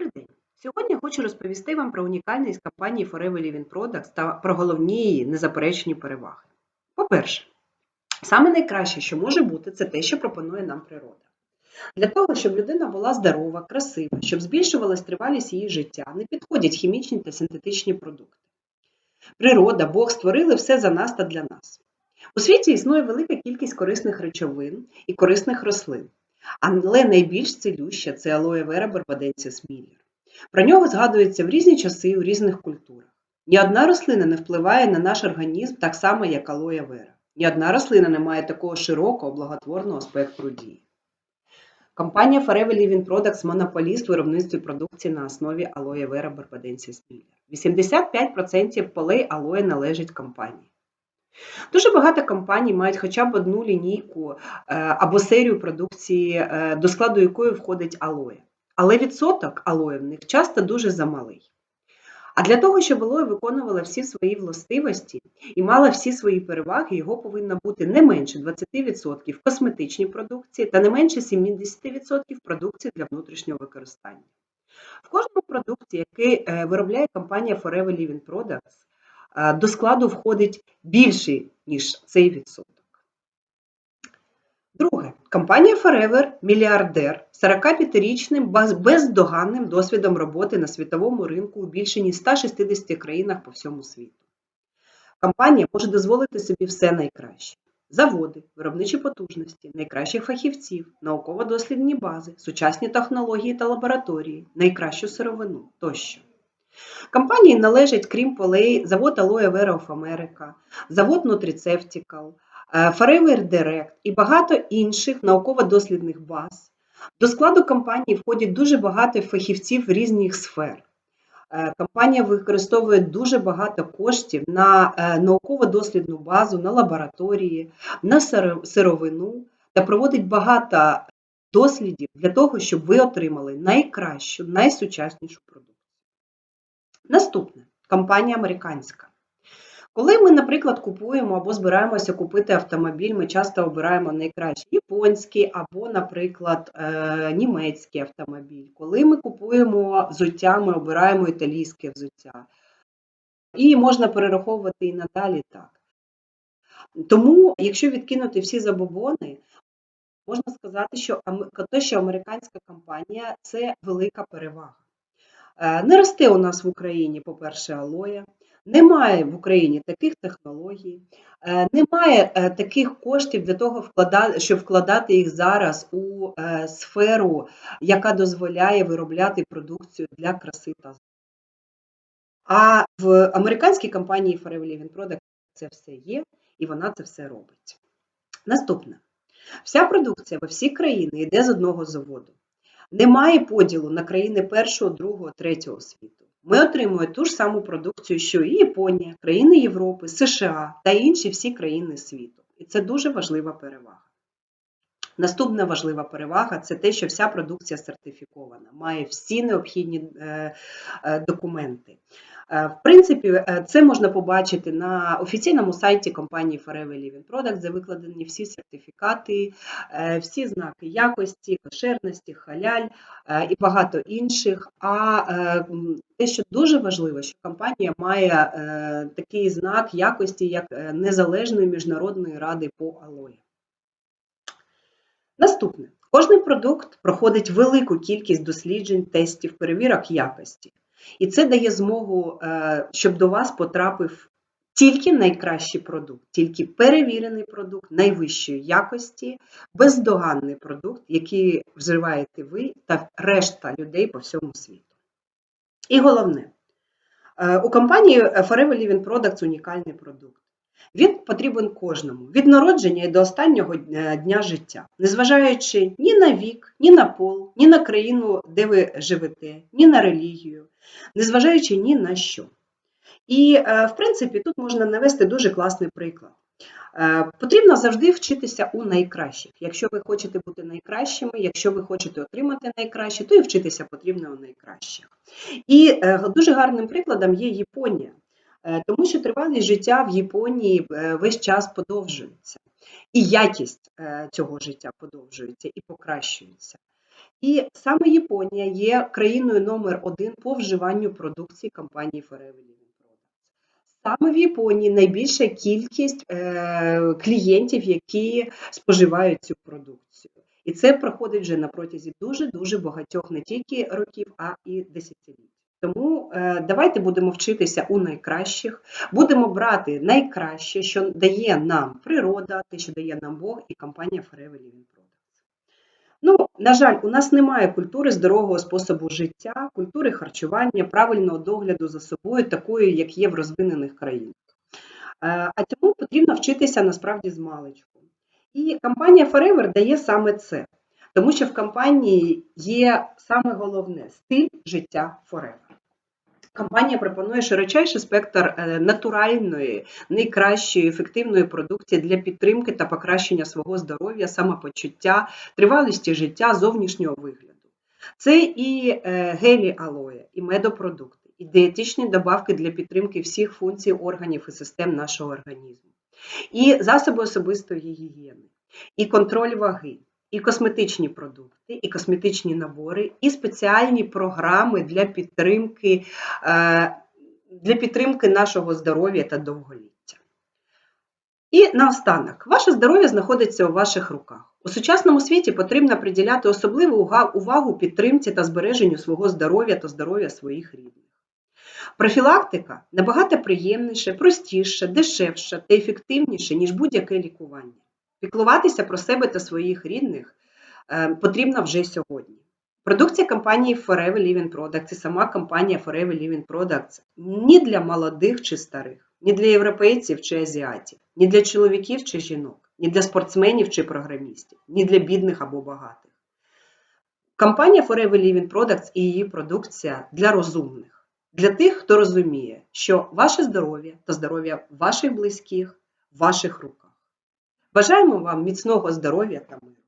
Добрий день! Сьогодні хочу розповісти вам про унікальність компанії Forever Living Products та про головні її незаперечні переваги. По-перше, саме найкраще, що може бути, це те, що пропонує нам природа. Для того, щоб людина була здорова, красива, щоб збільшувалась тривалість її життя, не підходять хімічні та синтетичні продукти. Природа, Бог створили все за нас та для нас. У світі існує велика кількість корисних речовин і корисних рослин. Але найбільш цілюща це алоє вера барбаденсіс міллер. Про нього згадується в різні часи у різних культурах. Ні одна рослина не впливає на наш організм так само, як алоє вера. Ні одна рослина не має такого широкого благотворного спектру дії. Компанія Forever Living Products – монополіст в виробництві продукції на основі алоє вера барбаденсіс міллер. 85% полей алоє належить компанії. Дуже багато компаній мають хоча б одну лінійку е, або серію продукції, е, до складу якої входить алоє. Але відсоток алоє в них часто дуже замалий. А для того, щоб алоє виконувало всі свої властивості і мало всі свої переваги, його повинно бути не менше 20% в косметичній продукції та не менше 70% продукції для внутрішнього використання. В кожному продукті, який е, виробляє компанія Forever Living Products, до складу входить більший, ніж цей відсоток. Друге, компанія Forever – мільярдер 45-річним бездоганним досвідом роботи на світовому ринку у більше ніж 160 країнах по всьому світу. Компанія може дозволити собі все найкраще: заводи, виробничі потужності, найкращих фахівців, науково-дослідні бази, сучасні технології та лабораторії, найкращу сировину тощо. Компанії належать, крім полей, завод Aloe Vera of America, завод Nutraceutical, е, Forever Direct і багато інших науково-дослідних баз. До складу компанії входять дуже багато фахівців різних сфер. Е, Компанія використовує дуже багато коштів на е, науково-дослідну базу, на лабораторії, на сировину та проводить багато дослідів для того, щоб ви отримали найкращу, найсучаснішу продукцію. Наступне компанія американська. Коли ми, наприклад, купуємо або збираємося купити автомобіль, ми часто обираємо найкраще японський або, наприклад, е, німецький автомобіль. Коли ми купуємо взуття, ми обираємо італійське взуття. І можна перераховувати і надалі так. Тому, якщо відкинути всі забобони, можна сказати, що те, що американська компанія це велика перевага. Е, Не росте у нас в Україні, по-перше, алоя, немає в Україні таких технологій, е, немає е, таких коштів для того, щоб вкладати їх зараз у сферу, яка дозволяє виробляти продукцію для краси та. А в американській компанії Forever Living Products це все є, і вона це все робить. Наступне. Вся продукція во всі країни йде з одного заводу. Немає поділу на країни першого, другого, третього світу. Ми отримуємо ту ж саму продукцію, що і Японія, країни Європи, США та інші всі країни світу. І це дуже важлива перевага. Наступна важлива перевага це те, що вся продукція сертифікована, має всі необхідні е, е, документи. Е, В принципі, е, це можна побачити на офіційному сайті компанії Forever Living Products, де викладені всі сертифікати, е, всі знаки якості, кошерності, халяль і багато інших. А те, що дуже важливо, що компанія має такий знак якості, як Незалежної міжнародної ради по алої. Наступне. Кожний продукт проходить велику кількість досліджень, тестів, перевірок якості. І це дає змогу, е, щоб до вас потрапив тільки найкращий продукт, тільки перевірений продукт найвищої якості, бездоганний продукт, який вживаєте ви та решта людей по всьому світу. І головне, е, у компанії Forever Living Products унікальний продукт. Він потрібен кожному від народження і до останнього дня дня життя, незважаючи ні на вік, ні на пол, ні на країну, де ви живете, ні на релігію, незважаючи ні на що. І, е, в принципі, тут можна навести дуже класний приклад. Е, Потрібно завжди вчитися у найкращих. Якщо ви хочете бути найкращими, якщо ви хочете отримати найкраще, то і вчитися потрібно у найкращих. І е, дуже гарним прикладом є Японія. Е, Тому що тривалість життя в Японії е, весь час подовжується, і якість е, цього життя подовжується і покращується. І саме Японія є країною номер один по вживанню продукції компанії Forever Living Products. Саме в Японії найбільша кількість клієнтів, які споживають цю продукцію. І це проходить вже на протязі дуже-дуже багатьох не тільки років, а і десятиліть. Тому е, давайте будемо вчитися у найкращих, будемо брати найкраще, що дає нам природа, те, що дає нам Бог і компанія Forever Living Products. Ну, на жаль, у нас немає культури здорового способу життя, культури харчування, правильного догляду за собою, такої, як є в розвинених країнах. Е, А тому потрібно вчитися насправді з маличку. І компанія Forever дає саме це, тому що в компанії є саме головне стиль життя Forever. Компанія пропонує широчайший спектр е, натуральної, найкращої, ефективної продукції для підтримки та покращення свого здоров'я, самопочуття, тривалості життя, зовнішнього вигляду. Це і е, гелі алоє, і медопродукти, і дієтичні добавки для підтримки всіх функцій органів і систем нашого організму, і засоби особистої гігієни, і контроль ваги, і косметичні продукти, і косметичні набори, і спеціальні програми для підтримки, е, для підтримки нашого здоров'я та довголіття. І наостанок, ваше здоров'я знаходиться у ваших руках. У сучасному світі потрібно приділяти особливу увагу підтримці та збереженню свого здоров'я та здоров'я своїх рідних. Профілактика набагато приємніше, простіше, дешевше та ефективніше, ніж будь-яке лікування. Піклуватися про себе та своїх рідних е, потрібно вже сьогодні. Продукція компанії Forever Living Products і сама компанія Forever Living Products ні для молодих чи старих, ні для європейців чи азіатів, ні для чоловіків чи жінок, ні для спортсменів чи програмістів, ні для бідних або багатих. Компанія Forever Living Products і її продукція для розумних, для тих, хто розуміє, що ваше здоров'я та здоров'я ваших близьких ваших руках. Бажаємо вам міцного здоров'я та миру.